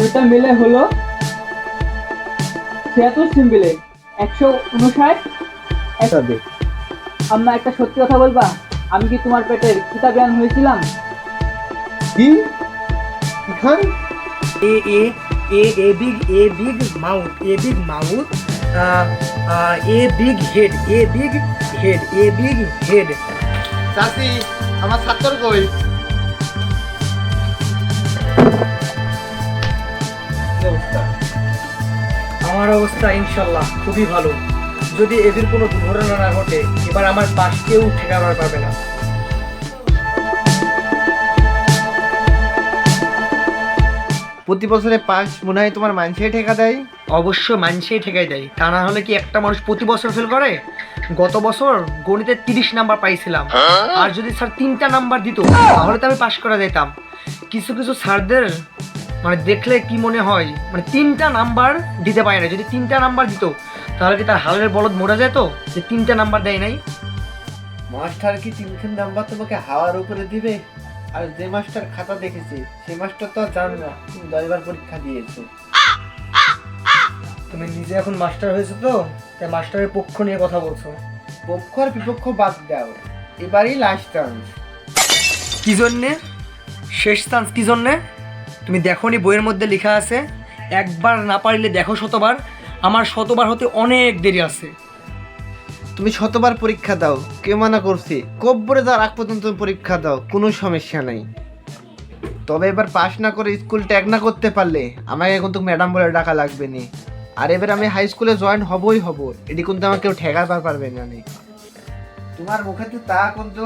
ওইটা মিলে হলো ছিয়াত্তর সিম্বিলে। একশো উনষাট? হবে আম্মা একটা সত্যি কথা বলবা? আমি কি তোমার পেটের কিতাবিয়ান হয়েছিলাম? কি? খান A A A big A big mouth A big mouth uh, uh, A big head A big head A big head আমার ছাত্র কই আমার অবস্থা ইনশাল্লাহ খুবই ভালো। যদি এদের কোনো দুর্ঘটনা না ঘটে এবার আমার পাশ কেউ ঠেকাবার পারবে না। প্রতি বছরে পাস মনে হয় তোমার মানুষের ঠেকা দেয়? অবশ্য মানুষই ঠেকাই দেয়। তা না হলে কি একটা মানুষ প্রতি বছর ফেল করে? গত বছর গণিতে তিরিশ নাম্বার পাইছিলাম। আর যদি স্যার তিনটা নাম্বার দিত তাহলে তো আমি পাশ করা যেতাম। কিছু কিছু স্যারদের মানে দেখলে কি মনে হয় মানে তিনটা নাম্বার দিতে পারে না যদি তিনটা নাম্বার দিত তাহলে কি তার হালের বলদ মরে যেত? যে তিনটা নাম্বার দেয় নাই। মাস্টার কি তিনখান নাম্বার তোমাকে হাওয়ার উপরে দিবে? আর যে মাস্টার খাতা দেখেছি সেই মাস্টার তো জান না তুমি দশবার পরীক্ষা দিয়েছ। তুমি নিজে এখন মাস্টার হয়েছো তো তাই মাস্টারের পক্ষ নিয়ে কথা বলছো। পক্ষ আর বিপক্ষ বাদ দাও এবারই লাস্ট চান্স কি জন্যে? শেষ চান্স কি জন্যে? তুমি দেখোনি বইয়ের মধ্যে লেখা আছে, একবার না পারলে দেখো শতবার, আমার শতবার হতে অনেক দেরি আছে। তুমি শতবার পরীক্ষা দাও কে মানা করছি, কব্বরে যাওয়ার আগ পর্যন্ত পরীক্ষা দাও, কোনো সমস্যা নাই। তবে এবার পাশ না করে স্কুল ট্যাগ না করতে পারলে, আমাকে কিন্তু ম্যাডাম বলে ডাকা লাগবে না। আর এবার আমি হাই স্কুলে জয়েন হবই হব, এটি কিন্তু আমাকে কেউ ঠেকাবার পারবে না নে। তোমার মুখেতে তা কিন্তু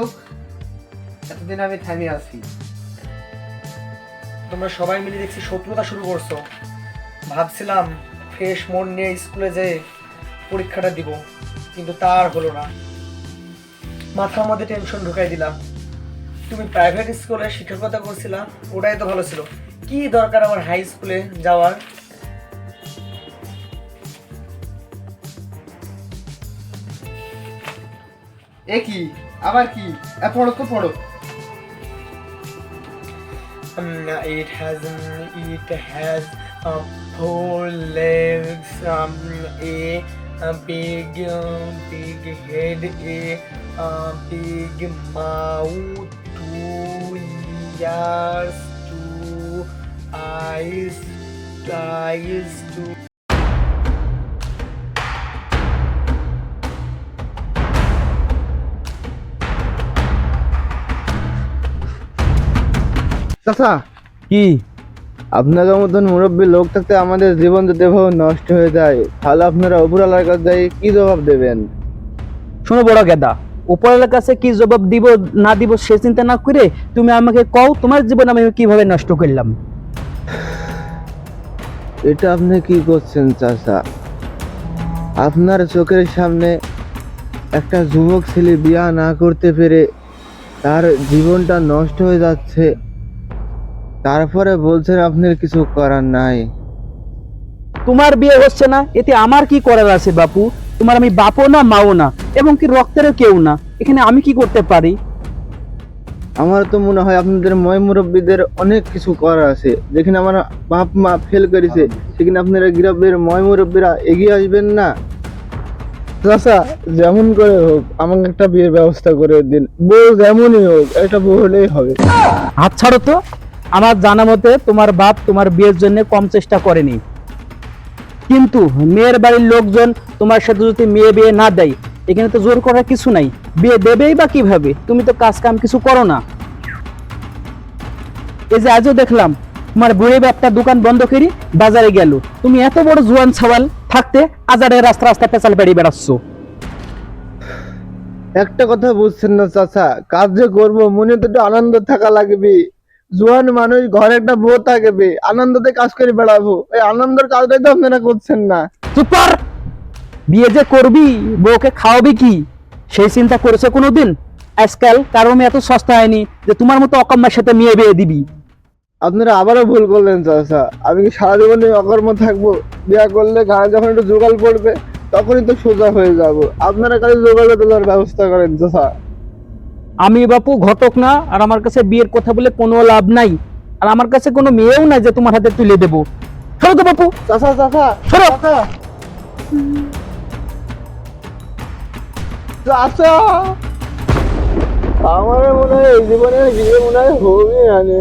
এতদিন আমি থামি আছি। তোমরা সবাই মিলে দেখছি শত্রুতা শুরু করছ। ভাবছিলাম ফ্রেশ মন নিয়ে স্কুলে যে পরীক্ষাটা দিব, কিন্তু তার হলো না। মাথার মধ্যে টেনশন ঢুকাই দিলাম। তুমি প্রাইভেট স্কুলে শিক্ষকতা করছিলা, ওটাই তো ভালো ছিল। কি দরকার আমার হাই স্কুলে যাওয়ার? এ কি? আবার কি? পড়ো তো পড়ো। Um, it has um, it has uh, four legs, um, a, a big um, big head, a uh, big mouth, two ears, two eyes, eyes, two. চাচা। কি? আপনাদের মতন মুরব্বী লোক থাকতে আমাদের জীবন যদি এভাবে নষ্ট হয়ে যায়। তাহলে আপনারা উপরালার কাছে কি জবাব দেবেন? শোনো বড় গেদা উপরের কাছে কি জবাব দিব না দিব সে চিন্তা না করে তুমি আমাকে কও তোমার জীবন আমি কীভাবে নষ্ট করলাম। এটা আপনি কি করছেন চাচা? আপনার চোখের সামনে একটা যুবক ছেলে বিয়া না করতে পেরে তার জীবনটা নষ্ট হয়ে যাচ্ছে। তারপরে বলছেন আপনার কিছু করার নাই। তোমার বিয়ে হচ্ছে না এতে আমার কি করার আছে বাপু? তোমার আমি বাপও না মাও না এবং কি রক্তেরও কেউ না এখানে আমি কি করতে পারি? আমার তো মনে হয় আপনাদের ময় মুরব্বীদের অনেক কিছু করার আছে। যেখানে আমার বাপ মা ফেল করেছে সেখানে আপনারা গ্রামের ময় মুরব্বীরা এগিয়ে আসবেন না। চাচা যেমন করে হোক আমাকে একটা বিয়ের ব্যবস্থা করে দিন। বউ যেমনই হোক একটা বউ হলেই হবে। হাত ছাড়ো তো। আমার জানা মতে তোমার বাপ তোমার বিয়ের জন্য কম চেষ্টা করেনি। কিন্তু মেয়ের বাড়ির লোকজন তোমার সাথে যদি মেয়ে বিয়ে না দেয়, এখানে তো জোর করার কিছু নাই। বিয়ে দেবেই বা কীভাবে? তুমি তো কাজ কাম কিছু করো না। এই যে আজও দেখলাম, তোমার বুড়ি বাপটা দোকান বন্ধ করি, বাজারে গেল। তুমি এত বড় জোয়ান ছাওয়াল, থাকতে আজারে রাস্তা রাস্তা পেঁচাল বেরিয়ে বেড়াচ্ছ। একটা কথা বুঝছেন না, চাচা, কাজ যে করব, মনে তো একটু আনন্দ থাকা লাগবে। জোয়ান মানুষ ঘরে একটা বউ থাকবে আনন্দতে কাজ করে বেড়াবো। এই আনন্দের কাজটাই তো আপনারা করছেন না। চুপ কর! বিয়ে যে করবি বউকে খাওয়াবি কি? সেই চিন্তা করেছে কোনোদিন? আজকাল কারও মেয়ে এত সস্তা হয়নি যে তোমার মতো অকম্মার সাথে মেয়ে বিয়ে দিবি। আপনারা আবারও ভুল করলেন চাচা। আমি কি সারা জীবনে অকর্ম থাকব? বিয়া করলে গায়ে যখন একটু জোগাড় পড়বে তখনই তো সোজা হয়ে যাব। আপনারা কাছে জোগাড় তোলার ব্যবস্থা করেন চাচা। আমি বাপু ঘটক না আর আমার কাছে বিয়ের কথা বলে কোনো লাভ নাই। আর আমার কাছে কোনো মেয়েও নাই যে তোমার হাতে তুলে দেবো। সরো তো বাপু। চাচা চাচা সরো। চাচা। আমার মনে হয় এই জীবনে বিয়ে মনে হয় হবে।